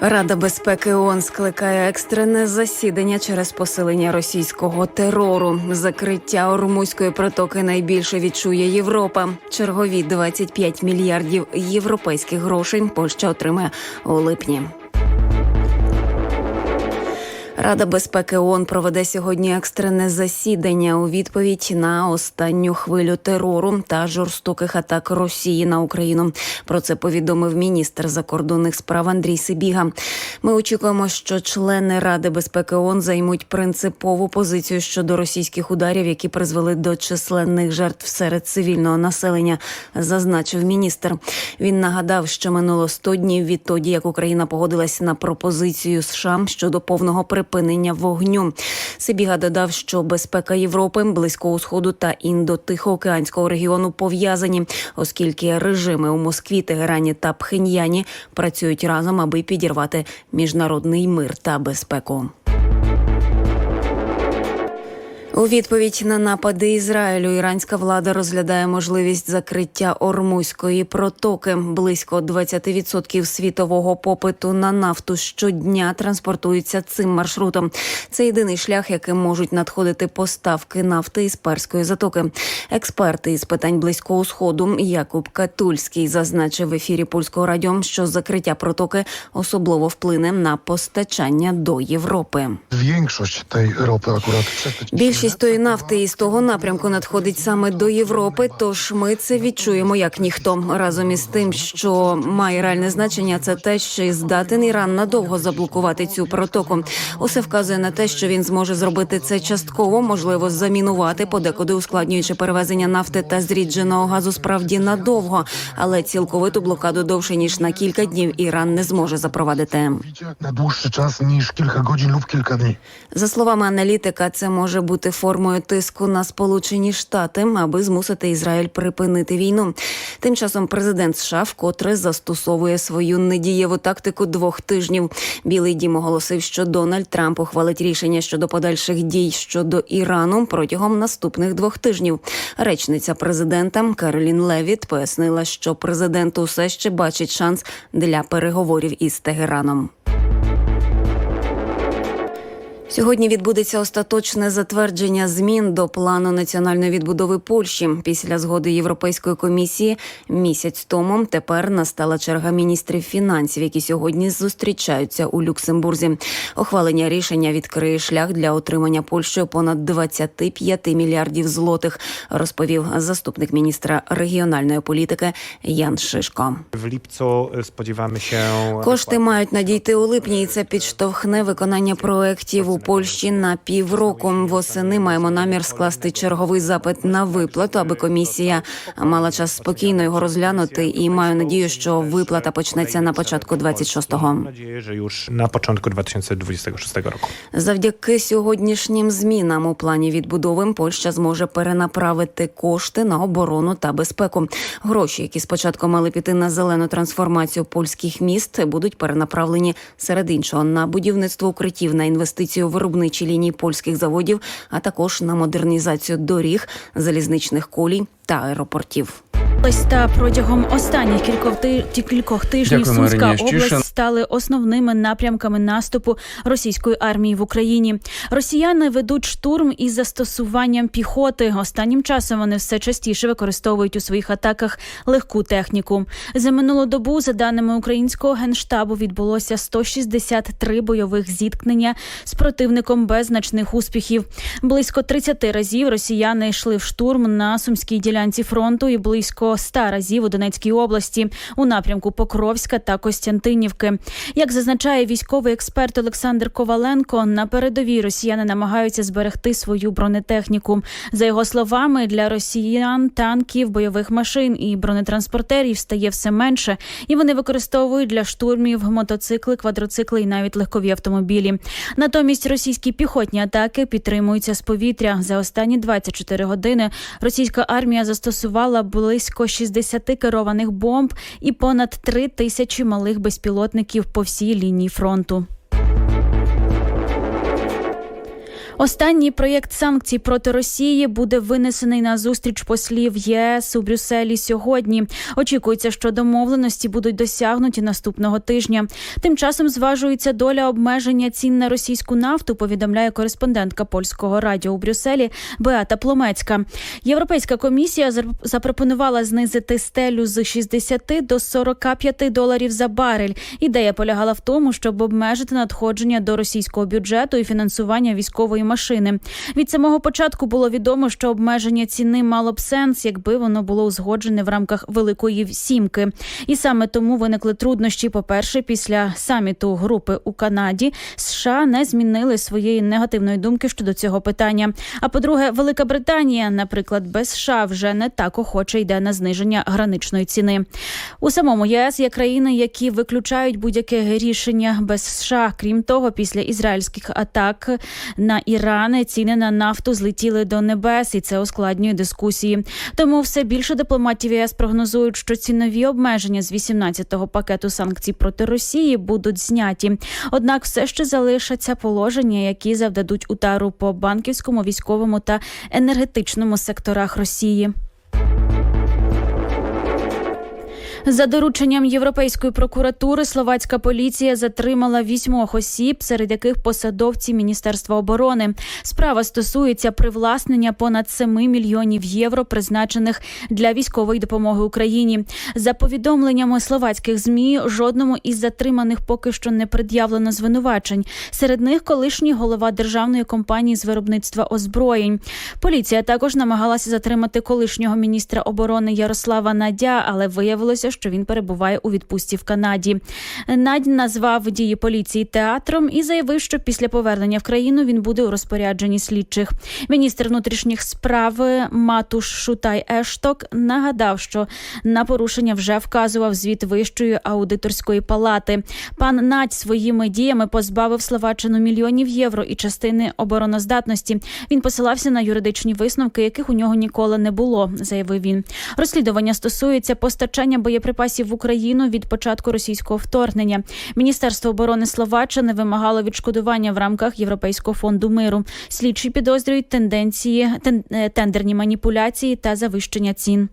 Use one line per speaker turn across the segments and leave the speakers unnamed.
Рада безпеки ООН скликає екстрене засідання через посилення російського терору. Закриття Ормузької протоки найбільше відчує Європа. Чергові 25 мільярдів європейських грошей Польща отримає у липні. Рада безпеки ООН проведе сьогодні екстрене засідання у відповідь на останню хвилю терору та жорстоких атак Росії на Україну. Про це повідомив міністр закордонних справ Андрій Сибіга. Ми очікуємо, що члени Ради безпеки ООН займуть принципову позицію щодо російських ударів, які призвели до численних жертв серед цивільного населення, зазначив міністр. Він нагадав, що минуло 100 днів відтоді, як Україна погодилась на пропозицію США щодо повного припинення вогню. Сибіга додав, що безпека Європи, Близького Сходу та індо-тихоокеанського регіону пов'язані, оскільки режими у Москві, Тегерані та Пхеньяні працюють разом, аби підірвати міжнародний мир та безпеку. У відповідь на напади Ізраїлю іранська влада розглядає можливість закриття Ормузької протоки. Близько 20% світового попиту на нафту щодня транспортується цим маршрутом. Це єдиний шлях, яким можуть надходити поставки нафти із перської затоки. Експерти із питань близького сходу Якуб Катульський зазначив в ефірі польського радіо, що закриття протоки особливо вплине на постачання до Європи.
Przez te
Більшість тої нафти із того напрямку надходить саме до Європи. Тож ми це відчуємо як ніхто. Разом із тим, що має реальне значення, це те, що здатен Іран надовго заблокувати цю протоку. Усе вказує на те, що він зможе зробити це частково, можливо, замінувати, подекуди ускладнюючи перевезення нафти та зрідженого газу справді надовго, але цілковиту блокаду довше ніж на кілька днів Іран не зможе запровадити.
na dłuższy czas niż kilka godzin lub kilka dni.
За словами аналітика, це може бути формою тиску на Сполучені Штати, аби змусити Ізраїль припинити війну. Тим часом президент США вкотре застосовує свою недієву тактику двох тижнів. Білий дім оголосив, що Дональд Трамп ухвалить рішення щодо подальших дій щодо Ірану протягом наступних двох тижнів. Речниця президента Каролін Левіт пояснила, що президент усе ще бачить шанс для переговорів із Тегераном. Сьогодні відбудеться остаточне затвердження змін до плану національної відбудови Польщі після згоди Європейської комісії місяць тому. Тепер настала черга міністрів фінансів, які сьогодні зустрічаються у Люксембурзі. Ухвалення рішення відкриє шлях для отримання Польщею понад 25 мільярдів злотих, розповів заступник міністра регіональної політики Ян Шишко.
Lipcu y, spodziewamy się.
Кошти мають надійти у липні, і це підштовхне виконання проєктів у Польщі на півроку. Восени маємо намір скласти черговий запит на виплату, аби комісія мала час спокійно його розглянути. І маю надію, що виплата почнеться на початку 26-го.
Mam nadzieję, że już na początku 2026 roku.
Завдяки сьогоднішнім змінам у плані відбудови Польща зможе перенаправити кошти на оборону та безпеку. Гроші, які спочатку мали піти на зелену трансформацію польських міст, будуть перенаправлені серед іншого на будівництво укриттів, на інвестицію в виробничі лінії польських заводів, а також на модернізацію доріг, залізничних колій та аеропортів.
Та протягом останніх кількох ти кількох тижнів
Дякуємо,
Сумська
Щишин.
область стали основними напрямками наступу російської армії в Україні. Росіяни ведуть штурм із застосуванням піхоти. Останнім часом вони все частіше використовують у своїх атаках легку техніку. За минулу добу, за даними українського генштабу, відбулося 163 бойових зіткнення з противником без значних успіхів. Близько 30 разів росіяни йшли в штурм на сумській ділянці фронту і близько 100 разів у Донецькій області у напрямку Покровська та Костянтинівки. Як зазначає військовий експерт Олександр Коваленко, на передовій росіяни намагаються зберегти свою бронетехніку. За його словами, для росіян танків, бойових машин і бронетранспортерів стає все менше, і вони використовують для штурмів мотоцикли, квадроцикли і навіть легкові автомобілі. Натомість російські піхотні атаки підтримуються з повітря. За останні 24 години російська армія застосувала близько 60 керованих бомб і понад 3 тисячі малих безпілотників по всій лінії фронту. Останній проєкт санкцій проти Росії буде винесений на зустріч послів ЄС у Брюсселі сьогодні. Очікується, що домовленості будуть досягнуті наступного тижня. Тим часом зважується доля обмеження цін на російську нафту. Повідомляє кореспондентка польського радіо у Брюсселі Беата Пломецька. Європейська комісія запропонувала знизити стелю з 60 до 45 доларів за барель. Ідея полягала в тому, щоб обмежити надходження до російського бюджету і фінансування військової машини. Від самого початку було відомо, що обмеження ціни мало б сенс, якби воно було узгоджене в рамках Великої сімки. І саме тому виникли труднощі. По перше, після саміту групи у Канаді США не змінили своєї негативної думки щодо цього питання. А по-друге, Велика Британія, наприклад, без США вже не так охоче йде на зниження граничної ціни. У самому ЄС є країни, які виключають будь-яке рішення без США. Крім того, після ізраїльських атак на Іран ціни на нафту злетіли до небес, і це ускладнює дискусії. Тому все більше дипломатів ЄС прогнозують, що цінові обмеження з 18-го пакету санкцій проти Росії будуть зняті. Однак все ще залишаться положення, які завдадуть удару по банківському, військовому та енергетичному секторах Росії. За дорученням Європейської прокуратури словацька поліція затримала вісьмох осіб, серед яких посадовці Міністерства оборони. Справа стосується привласнення понад 7 мільйонів євро, призначених для військової допомоги Україні. За повідомленнями словацьких змі, жодному із затриманих поки що не пред'явлено звинувачень. Серед них колишній голова державної компанії з виробництва озброєнь. Поліція також намагалася затримати колишнього міністра оборони Ярослава Надя, але виявилося, що він перебуває у відпустці в Канаді. Надь назвав дії поліції театром і заявив, що після повернення в країну він буде у розпорядженні слідчих. Міністр внутрішніх справ Матуш Шутай Ешток нагадав, що на порушення вже вказував звіт вищої аудиторської палати. Пан Надь своїми діями позбавив Словаччину мільйонів євро і частини обороноздатності. Він посилався на юридичні висновки, яких у нього ніколи не було, заявив він. Розслідування стосується постачання боєприпасів в Україну від початку російського вторгнення. Міністерство оборони Словаччини вимагало відшкодування в рамках Європейського фонду миру. Слідчі підозрюють тенденції тен- е, тендерні маніпуляції та завищення цін.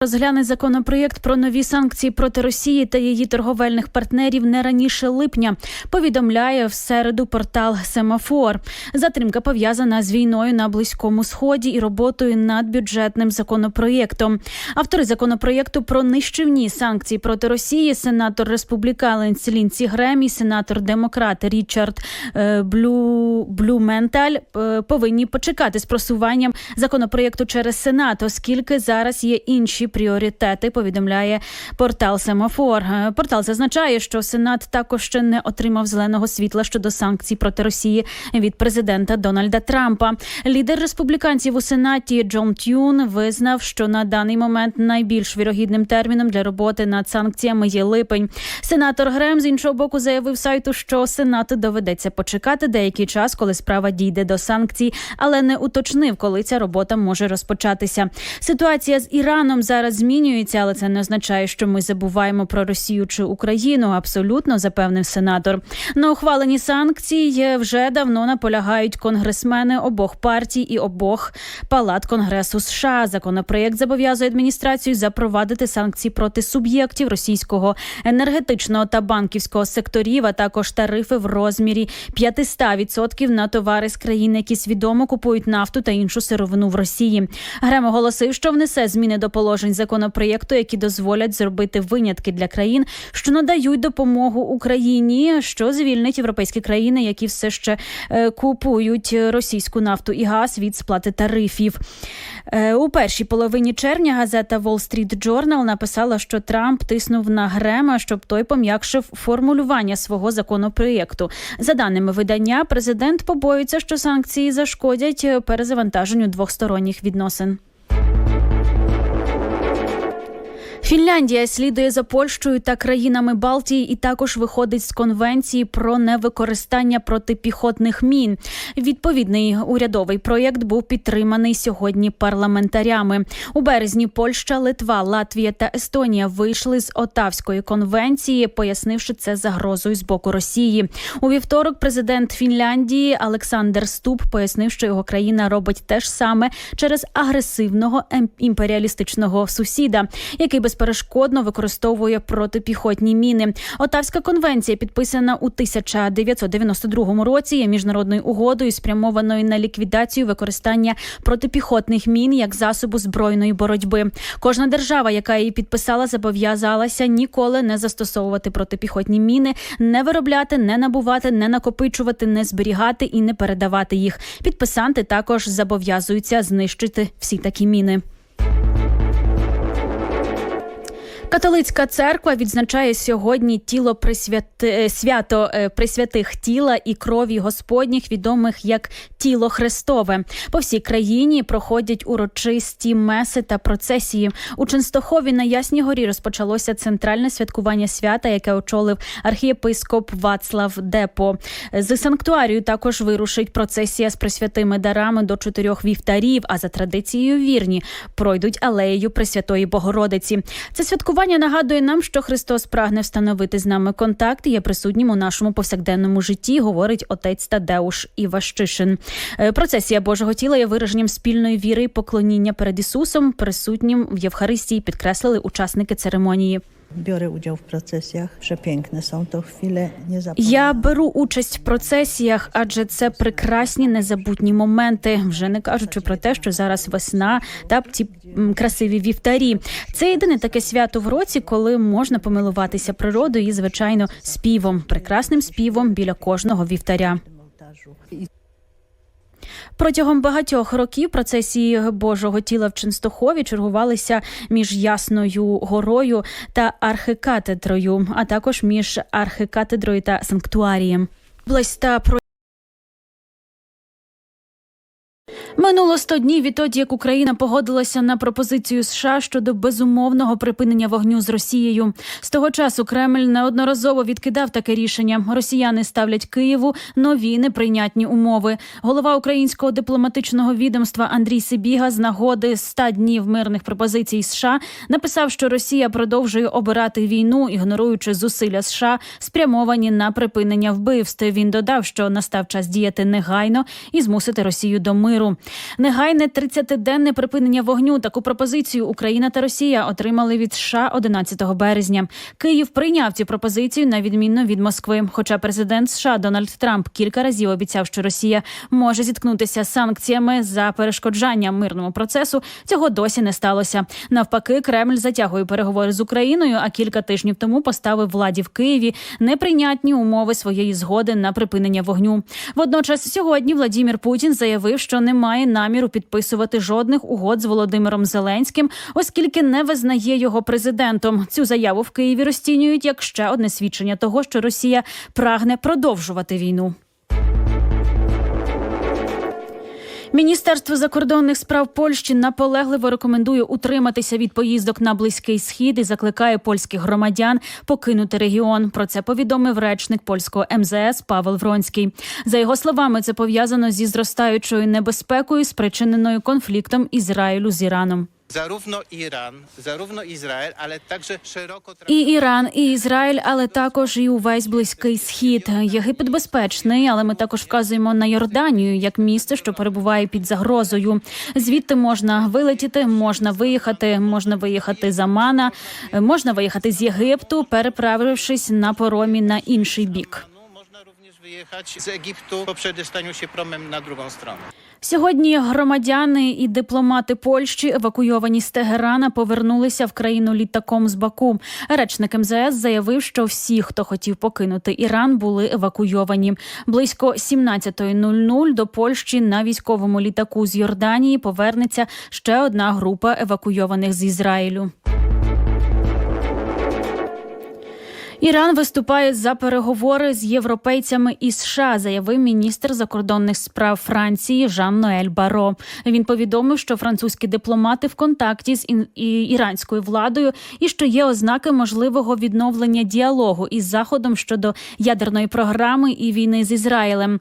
Розгляне законопроєкт про нові санкції проти Росії та її торговельних партнерів не раніше липня. Повідомляє в середу портал Семафор. Затримка пов'язана з війною на близькому сході і роботою над бюджетним законопроєктом. Автори законопроєкту про нищівні санкції проти Росії, сенатор республіканець Лінці Грем і сенатор демократ Річард е, Блю Блюменталь е, повинні почекати з просуванням законопроєкту через Сенат, оскільки зараз є інші пріоритети. Повідомляє портал Семафор. Е, Портал зазначає, що Сенат також ще не отримав зеленого світла щодо санкцій проти Росії від президента Дональда Трампа. Лідер республіканців у Сенаті Джон Тюн визнав, що на даний момент найбільш вірогідним терміном для роботи над санкціями є липень. Сенатор Грем з іншого боку заявив сайту, що Сенату доведеться почекати деякий час, коли справа дійде до санкцій, але не уточнив, коли ця робота може розпочатися. Ситуація з Іраном зараз змінюється, але це не означає, що ми забуваємо про Росію чи Україну. Абсолютно запевнив сенатор. На ухвалені санкції вже давно наполягають конгресмени обох партій і обох палат Конгресу США. Законопроєкт зобов'язує адміністрацію запровадити санкції проти суб'єктів російського енергетичного та банківського секторів, а також тарифи в розмірі 500% на товари з країн, які свідомо купують нафту та іншу сировину в Росії. Грем оголосив, що внесе зміни до положень законопроєкту, які дозволять зробити винятки для країн, що надають допомогу Україні, що звільнить європейські країни, які все ще е, купують російську нафту і газ від сплати тарифів. Е, у першій половині червня газета Wall Street Journal написала, що Трамп тиснув на Грема, щоб той пом'якшив формулювання свого законопроєкту. За даними видання, президент побоюється, що санкції зашкодять перезавантаженню двосторонніх відносин. Фінляндія слідує за Польщею та країнами Балтії і також виходить з конвенції про невикористання протипіхотних мін. Відповідний урядовий проєкт був підтриманий сьогодні парламентарями. У березні Польща, Литва, Латвія та Естонія вийшли з Отавської конвенції, пояснивши це загрозою з боку Росії. У вівторок президент Фінляндії Олександр Ступ пояснив, що його країна робить те ж саме через агресивного ем- імперіалістичного сусіда, який безперешкодно використовує протипіхотні міни. Отавська конвенція, підписана у 1992 році, є міжнародною угодою, спрямованою на ліквідацію використання протипіхотних мін як засобу збройної боротьби. Кожна держава, яка її підписала, зобов'язалася ніколи не застосовувати протипіхотні міни, не виробляти, не набувати, не накопичувати, не зберігати і не передавати їх. Підписанти також зобов'язуються знищити всі такі міни. Католицька церква відзначає сьогодні тіло присвяти... е, свято е, присвятих тіла і крові Господніх, відомих як тіло Христове. По всій країні проходять урочисті меси та процесії. У Ченстохові на Ясній горі розпочалося центральне святкування свята, яке очолив архієпископ Вацлав Депо. З санктуарію також вирушить процесія з присвятими дарами до чотирьох вівтарів. А за традицією вірні пройдуть алеєю Пресвятої Богородиці. Це святкування нагадує нам, що Христос прагне встановити з нами контакт і є присутнім у нашому повсякденному житті, говорить отець Тадеуш Іващишин. Е, Процесія Божого тіла є вираженням спільної віри і поклоніння перед Ісусом, присутнім в Євхаристії, підкреслили учасники церемонії.
Biorę udział w procesjach. Przepiękne są to chwile niezapomniane.
Я беру участь в процесіях, адже це прекрасні незабутні моменти. Вже не кажучи про те, що зараз весна та ці м, красиві вівтарі. Це єдине таке свято в році, коли можна помилуватися природою і, звичайно, співом, прекрасним співом біля кожного вівтаря. Протягом багатьох років процесії Божого тіла в Ченстохові чергувалися між Ясною горою та архикатедрою, а також між архикатедрою та санктуарієм. Область та Минуло 100 днів відтоді, як Україна погодилася на пропозицію США щодо безумовного припинення вогню з Росією. З того часу Кремль неодноразово відкидав таке рішення. Росіяни ставлять Києву нові неприйнятні умови. Голова українського дипломатичного відомства Андрій Сибіга з нагоди 100 днів мирних пропозицій США написав, що Росія продовжує обирати війну, ігноруючи зусилля США, спрямовані на припинення вбивств. Він додав, що настав час діяти негайно і змусити Росію до миру. Негайне 30-денне припинення вогню. Таку пропозицію Україна та Росія отримали від США 11 березня. Київ прийняв цю пропозицію на відмінно від Москви. Хоча президент США Дональд Трамп кілька разів обіцяв, що Росія може зіткнутися з санкціями за перешкоджання мирному процесу, цього досі не сталося. Навпаки, Кремль затягує переговори з Україною, а кілька тижнів тому поставив владі в Києві неприйнятні умови своєї згоди на припинення вогню. Водночас сьогодні Владімір Путін заявив, що не має наміру підписувати жодних угод з Володимиром Зеленським, оскільки не визнає його президентом. Цю заяву в Києві розцінюють як ще одне свідчення того, що Росія прагне продовжувати війну. Міністерство закордонних справ Польщі наполегливо рекомендує утриматися від поїздок на близький схід і закликає польських громадян покинути регіон. Про це повідомив речник польського МЗС Павел Вронський. За його словами, це пов'язано зі зростаючою небезпекою, спричиненою конфліктом Ізраїлю з Іраном.
Zarówno Iran, zarówno Izrael, ale także szeroko
І Іран, і Ізраїль, але також і увесь близький схід. Єгипет безпечний, але ми також вказуємо на Йорданію як місце, що перебуває під загрозою. Звідти можна вилетіти, можна виїхати, можна виїхати з Амана, можна виїхати з Єгипту, переправившись на поромі на інший бік.
Wyjechać z Egiptu po przedostaniu się promem na drugą.
Сьогодні громадяни і дипломати Польщі, евакуйовані з Тегерана, повернулися в країну літаком з Баку. Речник МЗС заявив, що всі, хто хотів покинути Іран, були евакуйовані. Близько 17.00 до Польщі на військовому літаку з Йорданії повернеться ще одна група евакуйованих з Ізраїлю. Іран виступає за переговори з європейцями і США, заявив міністр закордонних справ Франції Жан Ноель Баро. Він повідомив, що французькі дипломати в контакті з іранською владою і що є ознаки можливого відновлення діалогу із заходом щодо ядерної програми і війни з Ізраїлем.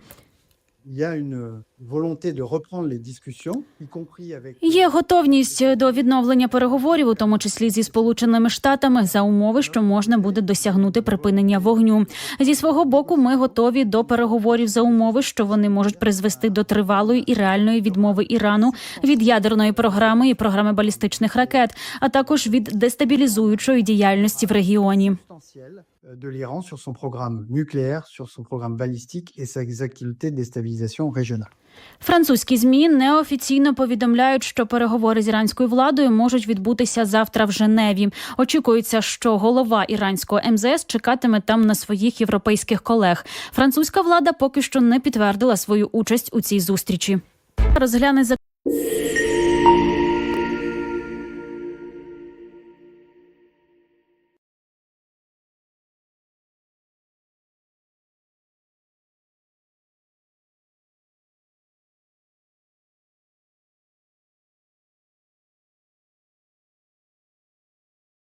Є готовність до відновлення переговорів, у тому числі зі сполученими штатами, за умови, що можна буде досягнути припинення вогню. Зі свого боку, ми готові до переговорів за умови, що вони можуть призвести до тривалої і реальної відмови Ірану від ядерної програми і програми балістичних ракет, а також від дестабілізуючої діяльності в регіоні.
De l'Iran sur son programme nucléaire, sur son programme balistique et ses activités de déstabilisation régionale.
Французькі змі неофіційно повідомляють, що переговори з іранською владою можуть відбутися завтра в Женеві. Очікується, що голова іранського МЗС чекатиме там на своїх європейських колег. Французька влада поки що не підтвердила свою участь у цій зустрічі. Розгляне за